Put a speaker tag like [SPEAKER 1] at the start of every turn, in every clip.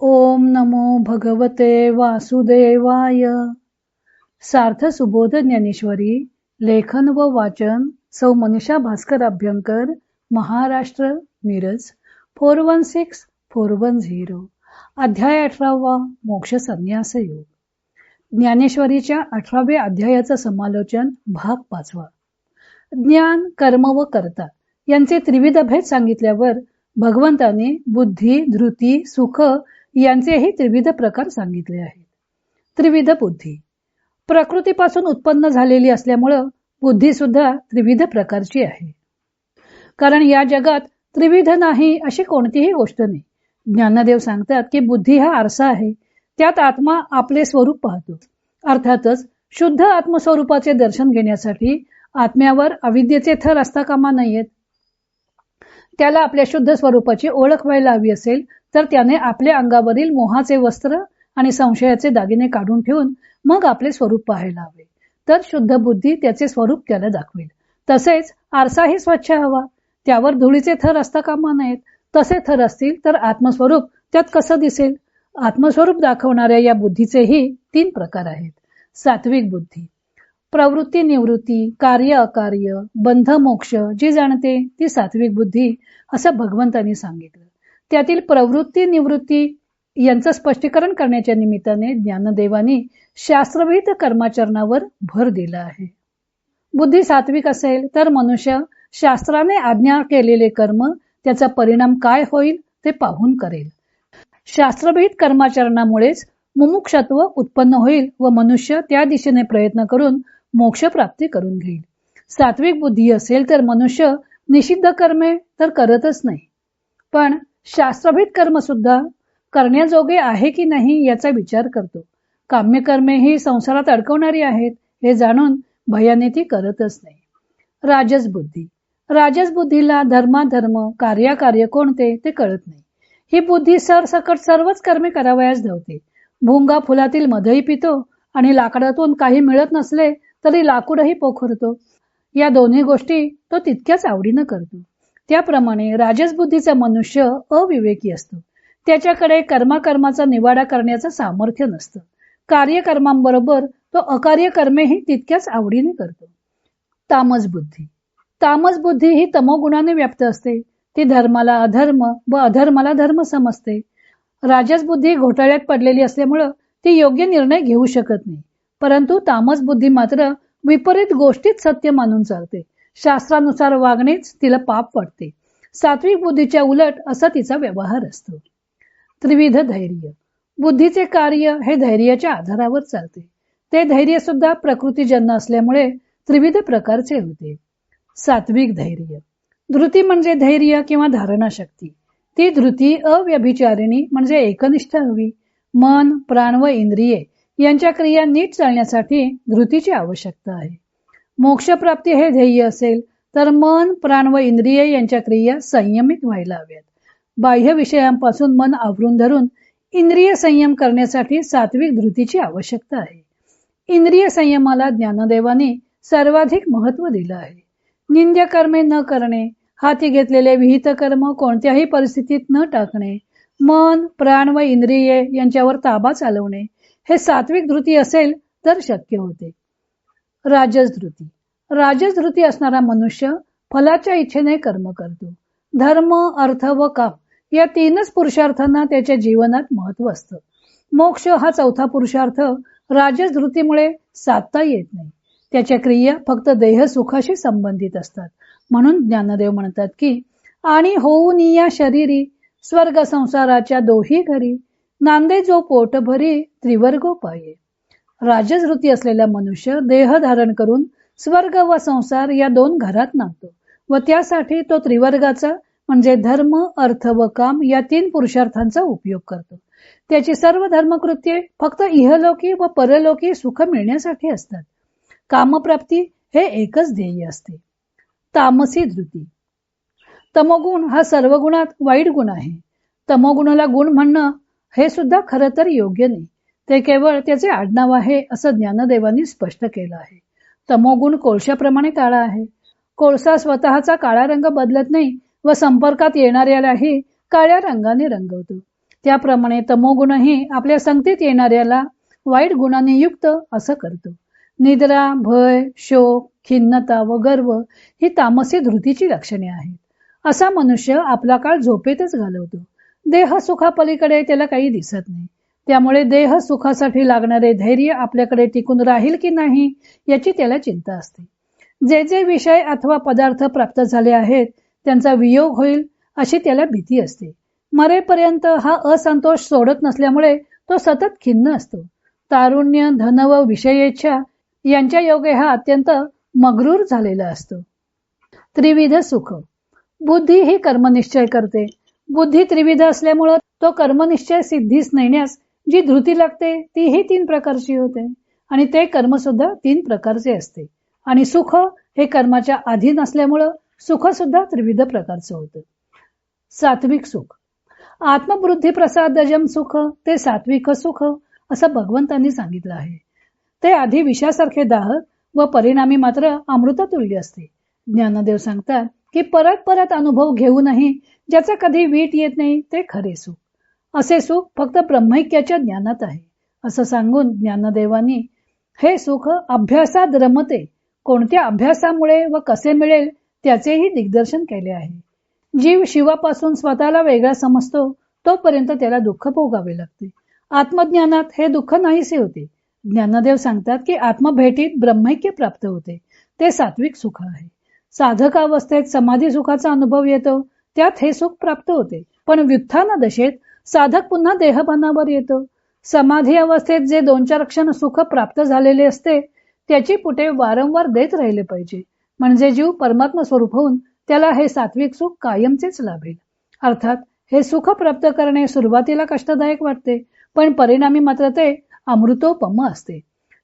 [SPEAKER 1] ओम नमो भगवते वासुदेवाय. सार्थ सुबोध ज्ञानेश्वरी लेखन व वाचन सौ Manisha Bhaskar Abhyankar Maharashtra Miraj four one six four one zero. अध्याय अठरावा मोक्ष संन्यास योग. ज्ञानेश्वरीच्या अठराव्या अध्यायाचं समालोचन भाग पाचवा. ज्ञान कर्म व कर्ता यांचे त्रिविध भेद सांगितल्यावर भगवंताने बुद्धी धृती सुख यांचेही त्रिविध प्रकार सांगितले आहेत. त्रिविध बुद्धी. प्रकृतीपासून उत्पन्न झालेली असल्यामुळं बुद्धी सुद्धा त्रिविध प्रकारची आहे. कारण या जगात त्रिविध नाही अशी कोणतीही गोष्ट नाही. ज्ञानदेव सांगतात की बुद्धी हा आरसा आहे. त्यात आत्मा आपले स्वरूप पाहतो. अर्थातच शुद्ध आत्मस्वरूपाचे दर्शन घेण्यासाठी आत्म्यावर अविद्येचे थर असता कामा नाहीयेत त्याला आपल्या शुद्ध स्वरूपाची ओळख व्हायला हवी असेल तर त्याने आपल्या अंगावरील मोहाचे वस्त्र आणि संशयाचे दागिने काढून ठेवून मग आपले स्वरूप पाहायला हवे. तर शुद्ध बुद्धी त्याचे स्वरूप त्याला दाखवेल. तसेच आरसाही स्वच्छ हवा. त्यावर धुळीचे थर असता कामा नयेत. तसे थर असतील तर आत्मस्वरूप त्यात कसं दिसेल? आत्मस्वरूप दाखवणाऱ्या या बुद्धीचेही तीन प्रकार आहेत. सात्विक बुद्धी. प्रवृत्ती निवृत्ती कार्य अकार्य बंध मोक्ष जी जाणते ती सात्विक बुद्धी असं भगवंतांनी सांगितलं. त्यातील प्रवृत्ती निवृत्ती यांचं स्पष्टीकरण करण्याच्या निमित्ताने ज्ञानदेवानी शास्त्रविहित कर्माचरणावर भर दिला आहे. बुद्धी सात्विक असेल तर मनुष्य शास्त्राने आज्ञा केलेले कर्म त्याचा परिणाम काय होईल ते पाहून करेल. शास्त्रविहित कर्माचरणामुळेच मुमुक्षत्व उत्पन्न होईल व मनुष्य त्या दिशेने प्रयत्न करून मोक्ष प्राप्ती करून घेईल. सात्विक बुद्धी असेल तर मनुष्य निषिद्ध कर्मे तर करतच नाही. पण शास्त्रभित कर्म सुद्धा करण्याजोगे आहे की नाही याचा विचार करतो. काम्य कर्मे ही संसारात अडकवणारी आहेत हे जाणून भयाने ती करतच नाही. राजस बुद्धी. राजस बुद्धीला धर्माधर्म कार्याकार्य कोणते ते कळत नाही. ही बुद्धी सरसकट सर्वच कर्मे करावयास धावते. भुंगा फुलातील मधही पितो आणि लाकडातून काही मिळत नसले तरी लाकूडही पोखरतो. या दोन्ही गोष्टी तो तितक्याच आवडीनं करतो. त्याप्रमाणे राजसबुद्धीचा मनुष्य अविवेकी असतो. त्याच्याकडे कर्माकर्माचा निवाडा करण्याचं सामर्थ्य नसतं. कार्यकर्मांबरोबर तो अकार्य कर्मेही तितक्याच आवडीने करतो. तामस बुद्धी. तामस बुद्धी ही तमोगुणाने व्याप्त असते. ती धर्माला अधर्म व अधर्माला धर्म समजते. राजसबुद्धी घोटाळ्यात पडलेली असल्यामुळं ती योग्य निर्णय घेऊ शकत नाही. परंतु तामस बुद्धी मात्र विपरीत गोष्टीत सत्य मानून चालते. शास्त्रानुसार वागणेच तिला पाप वाटते. सात्विक बुद्धीच्या उलट असा तिचा व्यवहार असतो. त्रिविध धैर्य. बुद्धीचे कार्य हे धैर्याच्या आधारावर चालते. ते धैर्य सुद्धा प्रकृतीजन्य असल्यामुळे त्रिविध प्रकारचे होते. सात्विक धैर्य. धृती म्हणजे धैर्य किंवा धारणा शक्ती ती धृती अव्यभिचारिणी म्हणजे एकनिष्ठ हवी. मन प्राण व इंद्रिये यांच्या क्रिया नीट चालण्यासाठी धृतीची आवश्यकता आहे. मोक्षप्राप्ती हे ध्येय असेल तर मन प्राण व इंद्रिय यांच्या क्रिया संयमित व्हायला हव्यात. बाह्य विषयांपासून मन आवरून धरून इंद्रिय संयम करण्यासाठी सात्विक धृतीची आवश्यकता आहे. इंद्रिय संयमाला ज्ञानदेवाने सर्वाधिक महत्त्व दिलं आहे. निंद्य कर्मे न करणे हाती घेतलेले विहित कर्म कोणत्याही परिस्थितीत न टाकणे मन प्राण व इंद्रिये यांच्यावर ताबा चालवणे हे सात्विक धृती असेल तर शक्य होते. राजस धृती राजस धृती असणारा मनुष्य फलाच्या इच्छेने कर्म करतो. धर्म अर्थ व काम या तीनच पुरुषार्थांना त्याच्या जीवनात महत्त्व असतं. मोक्ष हा चौथा पुरुषार्थ राजस धृतीमुळे साधता येत नाही. त्याच्या क्रिया फक्त देह सुखाशी संबंधित असतात. म्हणून ज्ञानदेव म्हणतात की आणि होऊन या शरीरी स्वर्ग संसाराच्या दोही घरी नांदे जो पोट भरी त्रिवर्गो पाये. असलेला मनुष्य देह धारण करून स्वर्ग व संसार या दोन घरात नांदतो. व त्यासाठी तो त्रिवर्गाचा म्हणजे धर्म अर्थ व काम या तीन पुरुषार्थांचा उपयोग करतो. त्याची सर्व धर्मकृत्ये फक्त इहलोकी व परलोकी सुख मिळण्यासाठी असतात. कामप्राप्ती हे एकच ध्येय असते. तामसी धृती. तमोगुण हा सर्व गुणात वाईट गुण आहे. तमोगुणाला गुण म्हणणं हे सुद्धा खरं तर योग्य नाही. ते केवळ त्याचे आडनाव आहे असं ज्ञानदेवांनी स्पष्ट केलं आहे. तमोगुण कोळशाप्रमाणे काळा आहे. कोळसा स्वतःचा काळा रंग बदलत नाही व संपर्कात येणाऱ्यालाही काळ्या रंगाने रंगवतो. त्याप्रमाणे तमोगुणही आपल्या संगतीत येणाऱ्याला वाईट गुणाने युक्त असं करतो. निद्रा भय शोक खिन्नता व गर्व ही तामसी धृतीची लक्षणे आहेत. असा मनुष्य आपला काळ झोपेतच घालवतो. देह सुखापलीकडे त्याला काही दिसत नाही. त्यामुळे देह सुखासाठी लागणारे धैर्य आपल्याकडे टिकून राहील की नाही याची त्याला चिंता असते. जे जे विषय अथवा पदार्थ प्राप्त झाले आहेत त्यांचा वियोग होईल अशी त्याला भीती असते. मरेपर्यंत हा असंतोष सोडत नसल्यामुळे तो सतत खिन्न असतो. तारुण्य धन व विषयेच्छा यांच्या योगे हा अत्यंत मगरूर झालेला असतो. त्रिविध सुख. बुद्धी ही कर्मनिश्चय करते. बुद्धी त्रिविध असल्यामुळं तो कर्मनिश्चय सिद्धीस नेण्यास जी धृती लागते तीही तीन प्रकारची होते. आणि ते कर्म सुद्धा तीन प्रकारचे असते. आणि सुख हे कर्माच्या अधीन असल्यामुळं सुख सुद्धा त्रिविध प्रकारचं होतं. सात्विक सुख. आत्मवृद्धी प्रसादजम सुख ते सात्विक सुख असं भगवंतांनी सांगितलं आहे. ते आधी विषासारखे दाह व परिणामी मात्र अमृततुल्य असते. ज्ञानदेव सांगतात की परत परत अनुभव घेऊनही ज्याचा कधी वीट येत नाही ते खरे सुख. असे सुख फक्त ब्रह्मैक्याच्या ज्ञानात आहे. असं सांगून ज्ञानदेवानी हे सुख अभ्यासात रमते. कोणत्या अभ्यासामुळे व कसे मिळेल त्याचेही दिग्दर्शन केले आहे. जीव शिवापासून स्वतःला वेगळा समजतो तोपर्यंत त्याला दुःख भोगावे लागते. आत्मज्ञानात हे दुःख नाहीसे होते. ज्ञानदेव सांगतात की आत्मभेटीत ब्रह्मैक्य प्राप्त होते. ते सात्विक सुख आहे. साधकावस्थेत समाधी सुखाचा अनुभव येतो. त्यात हे सुख प्राप्त होते. पण व्युत्थान दशेत साधक पुन्हा देहबनावर येतो. समाधी अवस्थेत जे दोन चार क्षण सुख प्राप्त झालेले असते त्याची पुटे वारंवार देत राहिले पाहिजे. म्हणजे जीव परमात्मा स्वरूप होऊन त्याला हे सात्विक सुख कायमचेच लाभेल. अर्थात हे सुख प्राप्त करणे सुरुवातीला कष्टदायक वाटते पण परिणामी मात्र ते अमृतोपम असते.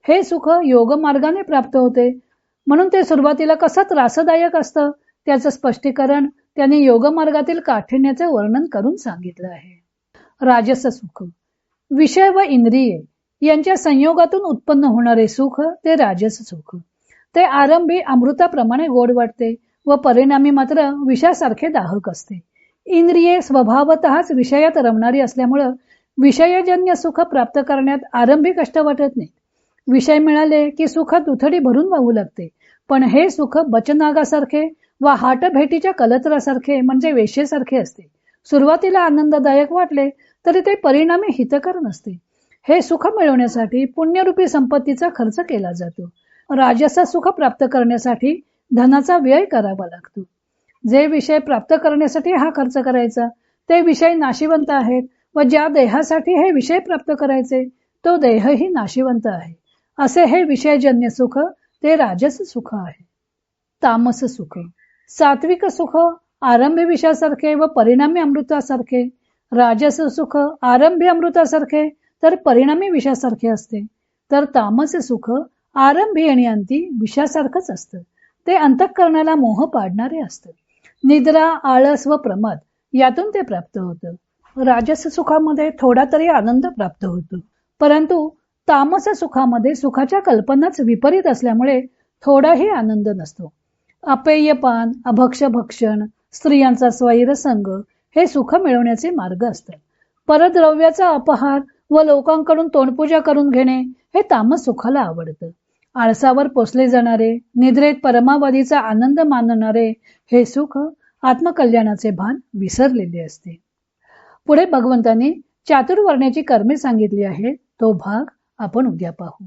[SPEAKER 1] हे सुख योग मार्गाने प्राप्त होते म्हणून ते सुरुवातीला कसं त्रासदायक असतं त्याचं स्पष्टीकरण त्यांनी योग मार्गातील काठिण्याचे वर्णन करून सांगितलं आहे. राजस सुख. विषय व इंद्रिये यांच्या संयोगातून उत्पन्न होणारे सुख ते राजस सुख. ते आरंभी अमृताप्रमाणे गोड वाटते व परिणामी मात्र विषयासारखे दाहक असते. इंद्रिये स्वभावतःच विषयात रमणारी असल्यामुळं विषयजन्य सुख प्राप्त करण्यात आरंभी कष्ट वाटत नाही विषय मिळाले की सुख दुथडी भरून वाहू लागते. पण हे सुख बचनागासारखे व हाटभेटीच्या कलत्रासारखे म्हणजे वेशेसारखे असते. सुरुवातीला आनंददायक वाटले तरी ते परिणामी हितकर नसते. हे सुख मिळवण्यासाठी पुण्यरूपी संपत्तीचा खर्च केला जातो. राजसा सुख प्राप्त करण्यासाठी धनाचा व्यय करावा लागतो. जे विषय प्राप्त करण्यासाठी हा खर्च करायचा ते विषय नाशिवंत आहेत व ज्या देहासाठी हे विषय प्राप्त करायचे तो देहही नाशिवंत आहे. असे हे विषयजन्य सुख ते राजस सुख आहे. तामस सुख. सात्विक सुख आरंभी विषयासारखे व परिणामी अमृतासारखे. राजस सुख आरंभी अमृतासारखे तर परिणामी विषयासारखे असते. तर तामस सुख आरंभी आणि अंती विषयासारखंच असतं. ते अंतःकरणाला मोह पाडणारे असतं. निद्रा आळस व प्रमाद यातून ते प्राप्त होतं. राजस सुखामध्ये थोडा तरी आनंद प्राप्त होतो. परंतु तामस सुखामध्ये सुखाच्या कल्पनाच विपरीत असल्यामुळे थोडाही आनंद नसतो. अपेयपान अभक्ष भक्षण स्त्रियांचा स्वैरसंग हे सुख मिळवण्याचे मार्ग असतात. परद्रव्याचा अपहार व लोकांकडून तोंडपूजा करून घेणे हे तामस सुखाला आवडतं. आळसावर पोसले जाणारे निद्रेत परमावधीचा आनंद मानणारे हे सुख आत्मकल्याणाचे भान विसरलेले असते. पुढे भगवंतांनी चातुर्वर्ण्याची कर्मे सांगितली आहे. तो भाग आपण उद्या पाहू